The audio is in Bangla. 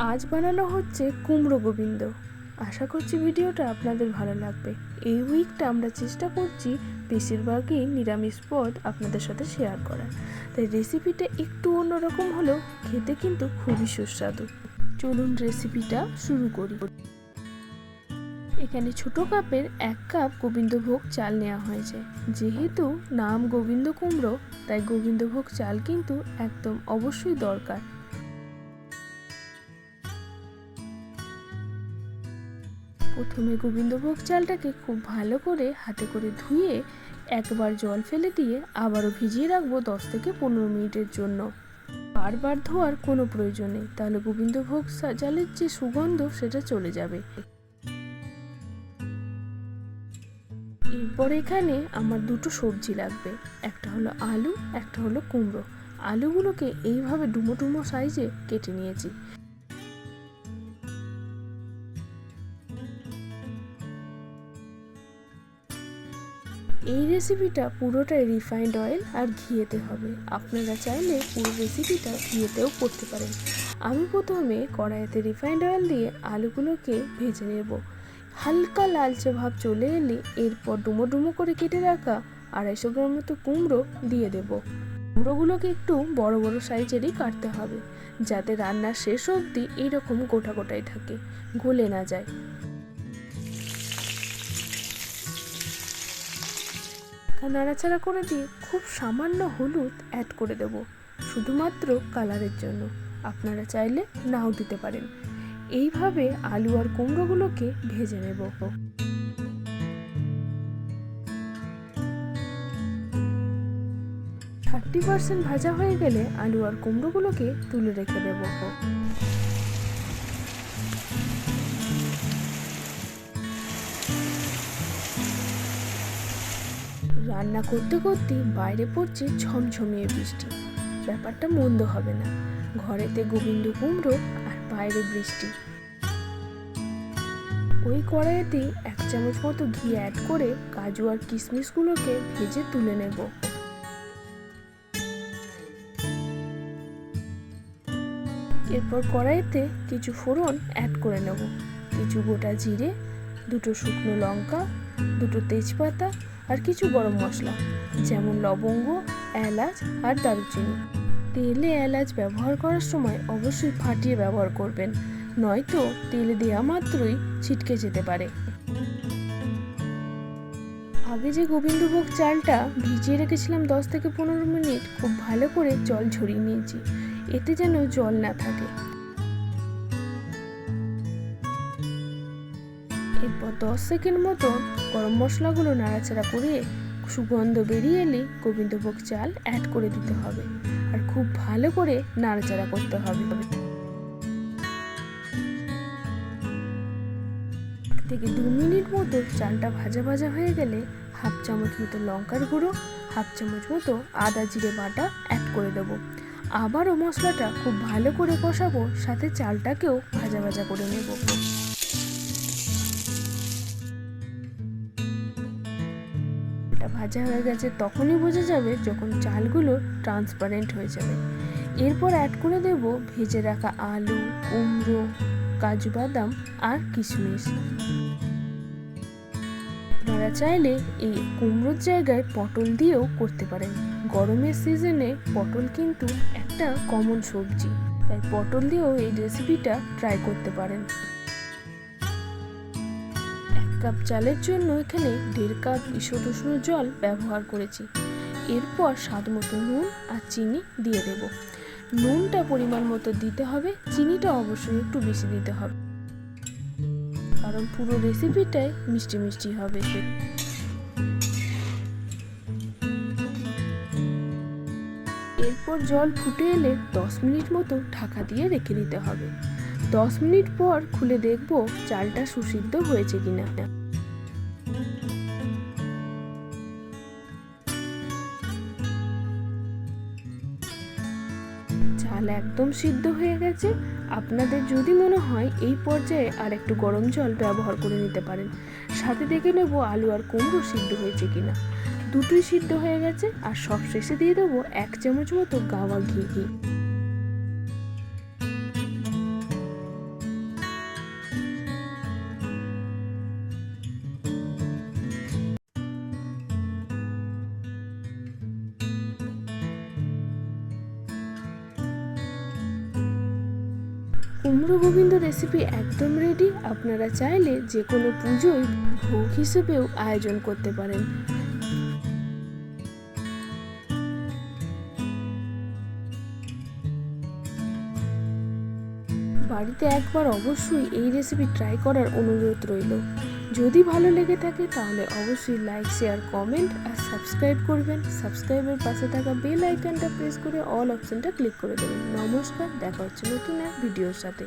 আজ বানানো হচ্ছে কুমড়ো গোবিন্দ। আশা করছি ভিডিওটা আপনাদের ভালো লাগবে। এই উইকটা আমরা চেষ্টা করছি বেশিরভাগই নিরামিষ পদ আপনাদের সাথে শেয়ার করার। তাই রেসিপিটা একটু অন্যরকম হলেও খেতে কিন্তু খুবই সুস্বাদু। চলুন রেসিপিটা শুরু করি। এখানে ছোট কাপের এক কাপ গোবিন্দভোগ চাল নেওয়া হয়েছে। যেহেতু নাম গোবিন্দ কুমড়ো, তাই গোবিন্দভোগ চাল কিন্তু একদম অবশ্যই দরকার। প্রথমে গোবিন্দভোগ চালটাকে খুব ভালো করে হাতে করে ধুয়ে একবার জল ফেলে দিয়ে আবারও ভিজিয়ে রাখব দশ থেকে পনেরো মিনিটের জন্য। বারবার ধোয়ার কোনো প্রয়োজন নেই, তাহলে গোবিন্দভোগ চালের যে সুগন্ধ সেটা চলে যাবে। এরপর এখানে আমার দুটো সবজি লাগবে, একটা হলো আলু, একটা হলো কুমড়ো। আলুগুলোকে এইভাবে ডুমো ডুমো সাইজে কেটে নিয়েছি। এই রেসিপিটা পুরোটাই রিফাইন্ড অয়েল আর ঘিয়েতে হবে। আপনারা চাইলে পুরো রেসিপিটা ঘিয়েতেও করতে পারেন। আমি প্রথমে কড়াইতে রিফাইন্ড অয়েল দিয়ে আলুগুলোকে ভেজে নেব। হালকা লালচে ভাব চলে এলে এরপর ডুমো ডুমো করে কেটে রাখা আড়াইশো গ্রাম মতো কুমড়ো দিয়ে দেব। কুমড়োগুলোকে একটু বড় বড় সাইজেরই কাটতে হবে, যাতে রান্নার শেষ অবধি এইরকম গোটা গোটাই থাকে, গলে না যায়। নাড়াচাড়া করে দিয়ে খুব সামান্য হলুদ অ্যাড করে দেব, শুধুমাত্র কালারের জন্য। আপনারা চাইলে নাও দিতে পারেন। এইভাবে আলু আর কুমড়োগুলোকে ভেজে নেব। থার্টি পার্সেন্ট ভাজা হয়ে গেলে আলু আর কুমড়োগুলোকে তুলে রেখে দেবো। রান্না করতে করতে বাইরে পড়ছে ঝমঝমিয়ে বৃষ্টি। ব্যাপারটা মন্দ হবে না। ঘরেতে গোবিন্দ কুমড়ো আর বাইরে বৃষ্টি। ওই কড়াইতে এক চামচ মতো ঘি অ্যাড করে কাজু আর কিশমিশগুলোকে ভেজে তুলে নেব। এরপর কড়াইতে কিছু ফোড়ন অ্যাড করে নেব। কিছু গোটা জিরে, দুটো শুকনো লঙ্কা, দুটো তেজপাতা আর কিছু গরম মশলা, যেমন লবঙ্গ, এলাচ আর দারুচিনি। তেলে এলাচ ব্যবহার করার সময় অবশ্যই ফাটিয়ে ব্যবহার করবেন, নয়তো তেলে দেওয়া মাত্রই ছিটকে যেতে পারে। আগে যে গোবিন্দভোগ চালটা ভিজিয়ে রেখেছিলাম দশ থেকে পনেরো মিনিট, খুব ভালো করে জল ঝরিয়ে নিয়েছি। এতে যেন জল না থাকে। এরপর দশ সেকেন্ড মতো গরম মশলাগুলো নাড়াচাড়া করে সুগন্ধ বেরিয়ে এলে গোবিন্দভোগ চাল অ্যাড করে দিতে হবে। আর খুব ভালো করে নাড়াচাড়া করতে হবে। থেকে দু মিনিট মতো চালটা ভাজা ভাজা হয়ে গেলে হাফ চামচ মতো লঙ্কার গুঁড়ো, হাফ চামচ মতো আদা জিরে বাটা অ্যাড করে দেবো। আবারও মশলাটা খুব ভালো করে কষাবো, সাথে চালটাকেও ভাজা ভাজা করে নেব। এটা ভাজা হয়ে গেছে, তখনই বোঝা যাবে যখন চালগুলো ট্রান্সপারেন্ট হয়ে যাবে। এরপর অ্যাড করে দেব ভেজে রাখা আলু, কুমড়ো, কাজু বাদাম আর কিশমিশ। আপনারা চাইলে এই কুমড়োর জায়গায় পটল দিয়েও করতে পারেন। গরমের সিজনে পটল কিন্তু একটা কমন সবজি। তাই পটল দিয়েও এই রেসিপিটা ট্রাই করতে পারেন। কাপ চালের জন্য এখানে দেড় কাপ ঈষদ উষ্ণ জল ব্যবহার করেছি। এরপর স্বাদ মতো নুন আর চিনি দিয়ে দেব। নুনটা পরিমাণ মতো দিতে হবে, চিনিটা অবশ্যই একটু বেশি দিতে হবে। কারণ পুরো রেসিপিটাই মিষ্টি মিষ্টি হবে। এরপর জল ফুটে এলে দশ মিনিট মতো ঢাকা দিয়ে রেখে দিতে হবে। দশ মিনিট পর খুলে দেখব চালটা সুসিদ্ধ হয়েছে কিনা। চাল একদম সিদ্ধ হয়ে গেছে। আপনাদের যদি মনে হয় এই পর্যায়ে আর একটু গরম জল ব্যবহার করে নিতে পারেন। সাথে দেখে নেব আলু আর কুমড়ো সিদ্ধ হয়েছে কিনা। দুটোই সিদ্ধ হয়ে গেছে আর সব শেষে দিয়ে দেবো এক চামচ মতো গাওয়া ঘি ঘি। কুমড়ো গোবিন্দ রেসিপি একদম রেডি আপনারা চাইলে যে কোনো পুজোয় ভোগ হিসেবেও আয়োজন করতে পারেন। বাড়িতে একবার অবশ্যই এই রেসিপি ট্রাই করার অনুরোধ রইল। যদি ভালো লেগে থাকে তাহলে অবশ্যই লাইক শেয়ার কমেন্ট আর সাবস্ক্রাইব করবেন। সাবস্ক্রাইবের পাশে থাকা বেল আইকনটা প্রেস করে অল অপশনটা ক্লিক করে দেবেন। নমস্কার, দেখা হচ্ছে নতুন এক ভিডিওর সাথে।